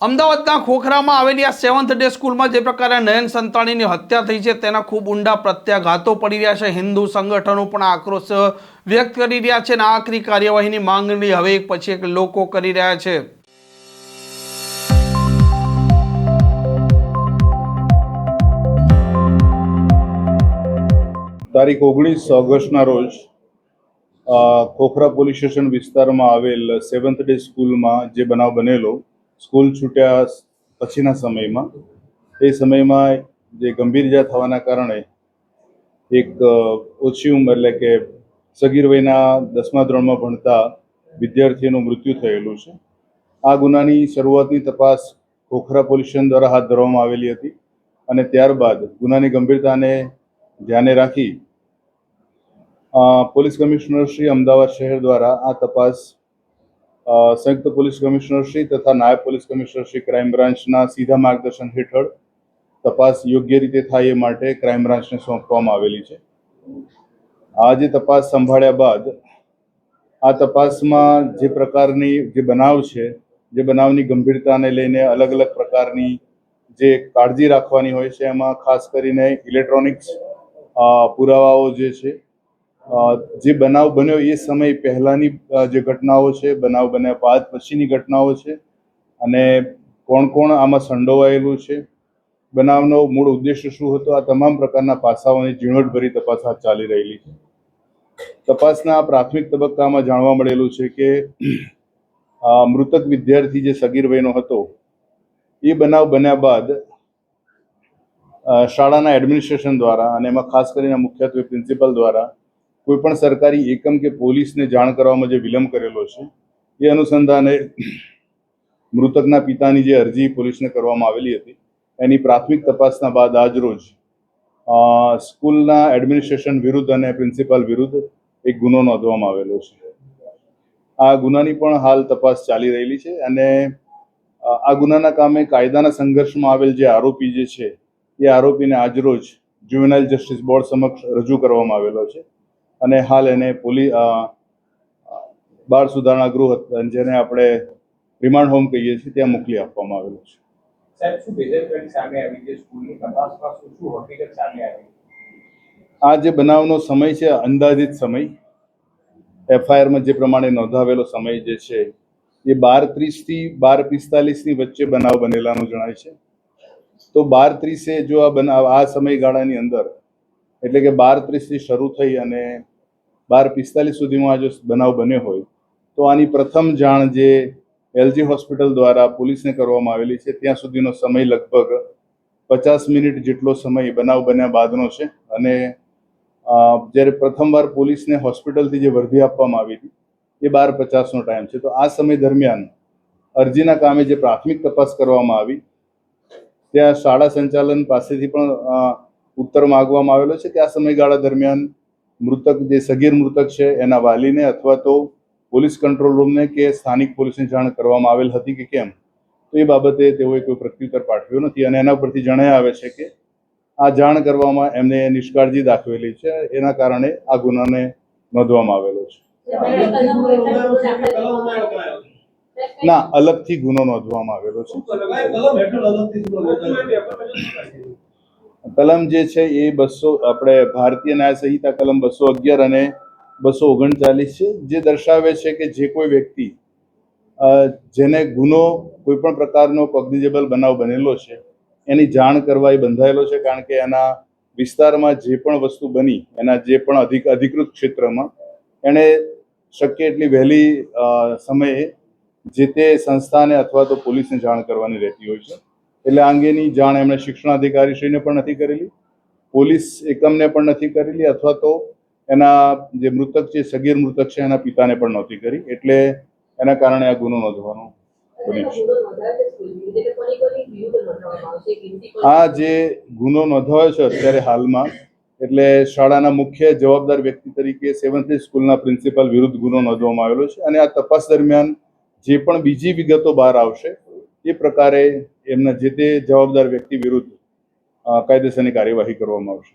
અમદાવાદના ખોખરામાં આવેલી આ સેવન્થ ડે સ્કૂલમાં જે પ્રકારે નયન સંતાણીની હત્યા થઈ છે તેના ખૂબ ઊંડા પ્રત્યાઘાતો પડી રહ્યા છે. હિન્દુ સંગઠનો પણ આક્રોશ વ્યક્ત કરી રહ્યા છે અને આખરી કાર્યવાહીની માંગણી હવે એક પછી એક લોકો કરી રહ્યા છે. તારીખ ઓગણીસ ઓગસ્ટના રોજ ખોખરા પોલીસ સ્ટેશન વિસ્તારમાં આવેલ સેવન્થ ડે સ્કૂલમાં જે બનાવ બનેલો સ્કૂલ છૂટ્યા પછીના સમયમાં. એ સમયમાં જે ગંભીર ઇજા થવાના કારણે એક ઓછી ઉંમર એટલે કે સગીર વયના દસમા ધોરણમાં ભણતા વિદ્યાર્થીનું મૃત્યુ થયેલું છે. આ ગુનાની શરૂઆતની તપાસ ખોખરા પોલીસ દ્વારા હાથ ધરવામાં આવેલી હતી અને ત્યારબાદ ગુનાની ગંભીરતાને ધ્યાને રાખી પોલીસ કમિશનર શ્રી અમદાવાદ શહેર દ્વારા આ તપાસ સંયુક્ત પોલીસ કમિશનર શ્રી તથા નાયબ પોલીસ કમિશનર શ્રી ક્રાઇમ બ્રાન્ચના સીધા માર્ગદર્શન હેઠળ તપાસ યોગ્ય રીતે થાય એ માટે ક્રાઇમ બ્રાન્ચને સોંપવામાં આવેલી છે. આજે તપાસ સંભાળ્યા બાદ આ તપાસમાં જે પ્રકારની જે બનાવ છે, જે બનાવની ગંભીરતાને લઈને અલગ અલગ પ્રકારની જે કાળજી રાખવાની હોય છે, એમાં ખાસ કરીને ઇલેક્ટ્રોનિક્સ પુરાવાઓ જે છે જે બનાવ બન્યો એ સમય પહેલાની જે ઘટનાઓ છે, બનાવ બન્યા બાદ પછીની ઘટનાઓ છે અને કોણ કોણ આમાં સંડોવાયેલું છે, બનાવનો મૂળ ઉદ્દેશ્ય શું હતો, આ તમામ પ્રકારના પાસાઓની ઝીણવટભરી તપાસ હાથ ચાલી રહેલી છે. તપાસના પ્રાથમિક તબક્કામાં જાણવા મળેલું છે કે મૃતક વિદ્યાર્થી જે સગીર વયનો હતો, એ બનાવ બન્યા બાદ શાળાના એડમિનિસ્ટ્રેશન દ્વારા અને એમાં ખાસ કરીને મુખ્યત્વે પ્રિન્સિપલ દ્વારા કોઈ પણ સરકારી એકમ કે પોલીસને જાણ કરવામાં જે વિલંબ કરેલો છે, એ અનુસંધાને મૃતકના પિતાની જે અરજી પોલીસને કરવામાં આવેલી હતી. એની પ્રાથમિક તપાસના બાદ આજરોજ રોજ સ્કૂલના એડમિનિસ્ટ્રેશન વિરુદ્ધ અને પ્રિન્સિપાલ વિરુદ્ધ એક ગુનો નોંધવામાં આવેલો છે. આ ગુનાની પણ હાલ તપાસ ચાલી રહેલી છે અને આ ગુનાના કામે કાયદાના સંઘર્ષમાં આવેલ જે આરોપી જે છે, એ આરોપીને આજરોજ જ્યુવેનાઇલ જસ્ટિસ બોર્ડ સમક્ષ રજૂ કરવામાં આવેલો છે. અને હાલ એને પોલીસ બાળ સુધારણા ગૃહ જેને આપણે રિમાન્ડ હોમ કહીએ છીએ ત્યાં મોકલી આપવામાં આવેલું છે. આ જે બનાવનો સમય છે અંદાજિત સમય એફઆઈઆરમાં જે પ્રમાણે નોંધાવેલો સમય જે છે એ બાર ત્રીસથી બાર પિસ્તાલીસની વચ્ચે બનાવ બનેલાનું જણાય છે. તો બાર ત્રીસે જો આ બનાવ આ સમયગાળાની અંદર એટલે કે બાર ત્રીસથી શરૂ થઈ અને બાર પિસ્તાલીસ સુધીમાં આ જો બનાવ બન્યો હોય, તો આની પ્રથમ જાણ જે એલજી હોસ્પિટલ દ્વારા પોલીસને કરવામાં આવેલી છે, ત્યાં સુધીનો સમય લગભગ પચાસ મિનિટ જેટલો સમય બનાવ બન્યા બાદનો છે. અને જ્યારે પ્રથમવાર પોલીસને હોસ્પિટલથી જે વર્ધી આપવામાં આવી હતી, એ બાર પચાસનો ટાઈમ છે. તો આ સમય દરમિયાન અરજીના કામે જે પ્રાથમિક તપાસ કરવામાં આવી, ત્યાં શાળા સંચાલન પાસેથી પણ ઉત્તર માગવામાં આવેલો છે કે આ સમયગાળા દરમિયાન મૃતક, જે સગીર મૃતક છે, એના વાલીને અથવા તો પોલીસ કંટ્રોલ રૂમને કે સ્થાનિક પોલીસને જાણ કરવામાં આવેલ હતી કે કેમ? તો એ બાબતે તેઓએ કોઈ પ્રત્યુત્તર પાઠવ્યો નથી અને એના પરથી જણાય આવે છે કે આ જાણ કરવામાં એમને નિષ્કાળજી દાખવેલી છે. એના કારણે આ ગુનાને નોંધવામાં આવેલો છે. ના, અલગથી ગુનો નોંધવામાં આવેલો છે? કલમ જે છે એ બસો, આપણે ભારતીય ન્યાય સંહિતા કલમ બસો અગિયાર અને બસો ઓગણચાલીસ છે, જે દર્શાવે છે કે જે કોઈ વ્યક્તિ જેને ગુનો કોઈ પણ પ્રકારનો કોગ્નિઝેબલ બનાવ બનેલો છે, એની જાણ કરવા એ બંધાયેલો છે, કારણ કે એના વિસ્તારમાં જે પણ વસ્તુ બની, એના જે પણ અધિક, અધિકૃત ક્ષેત્રમાં, એણે શક્ય એટલી વહેલી સમયે જે તે સંસ્થાને અથવા તો પોલીસને જાણ કરવાની રહેતી હોય છે. એટલે અંગેની જાણ એમણે શિક્ષણાધિકારીશ્રીને પણ નથી કરેલી, પોલીસ એકમને પણ નથી કરેલી, અથવા તો એના જે મૃતક છે, સગીર મૃતક છે, એના પિતાને પણ નહોતી કરી. એટલે એના કારણે આ ગુનો નોંધવાનો આ જે ગુનો નોંધાયો છે અત્યારે હાલમાં, એટલે શાળાના મુખ્ય જવાબદાર વ્યક્તિ તરીકે સેવન્થ સ્કૂલના પ્રિન્સિપાલ વિરુદ્ધ ગુનો નોંધવામાં આવેલો છે. અને આ તપાસ દરમિયાન જે પણ બીજી વિગતો બહાર આવશે એ પ્રકારે એમના જે તે જવાબદાર વ્યક્તિ વિરુદ્ધ કાયદેસરની કાર્યવાહી કરવામાં આવશે.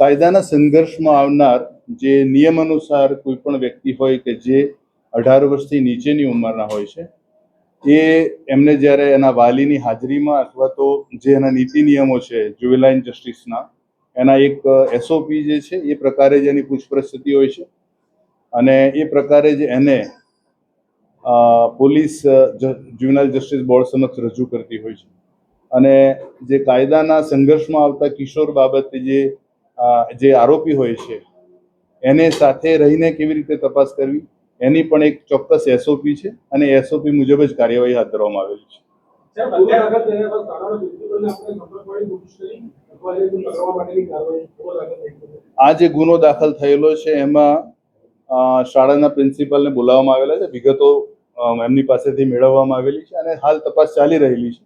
કાયદાના સંઘર્ષમાં આવનાર જે નિયમ અનુસાર કોઈ પણ વ્યક્તિ હોય કે જે અઢાર વર્ષથી નીચેની ઉંમરના હોય છે. એ એમને જ્યારે એના વાલીની હાજરીમાં અથવા તો જે એના નીતિ નિયમો છે જુવેલાઇન જસ્ટિસના એના એક એસઓપી જે છે, એ પ્રકારે જ એની પૂછપરછ થતી હોય છે. અને એ પ્રકારે જ એને પોલીસ જ્યુવેનાઇલ જસ્ટિસ બોર્ડ સમક્ષ રજૂ કરતી હોય છે. અને જે કાયદાના સંઘર્ષમાં આવતા કિશોર બાબતે જે જે આરોપી હોય છે, એને સાથે રહીને કેવી રીતે તપાસ કરવી? એની પણ એક ચોક્કસ એસઓપી છે અને એસઓપી મુજબ જ કાર્યવાહી હાથ ધરવામાં આવેલી છે. આ જે ગુનો દાખલ થયેલો છે એમાં શાળાના પ્રિન્સિપાલને બોલાવવામાં આવેલા છે વિગતો એમની પાસેથી મેળવવામાં આવેલી છે અને હાલ તપાસ ચાલી રહેલી છે.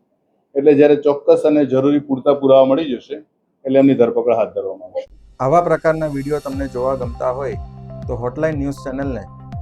એટલે જ્યારે ચોક્કસ અને જરૂરી પૂરતા પુરાવા મળી જશે એટલે એમની ધરપકડ હાથ ધરવામાં આવશે. આવા પ્રકારના વીડિયો તમને જોવા ગમતા હોય તો હોટલાઇન ન્યૂઝ ચેનલને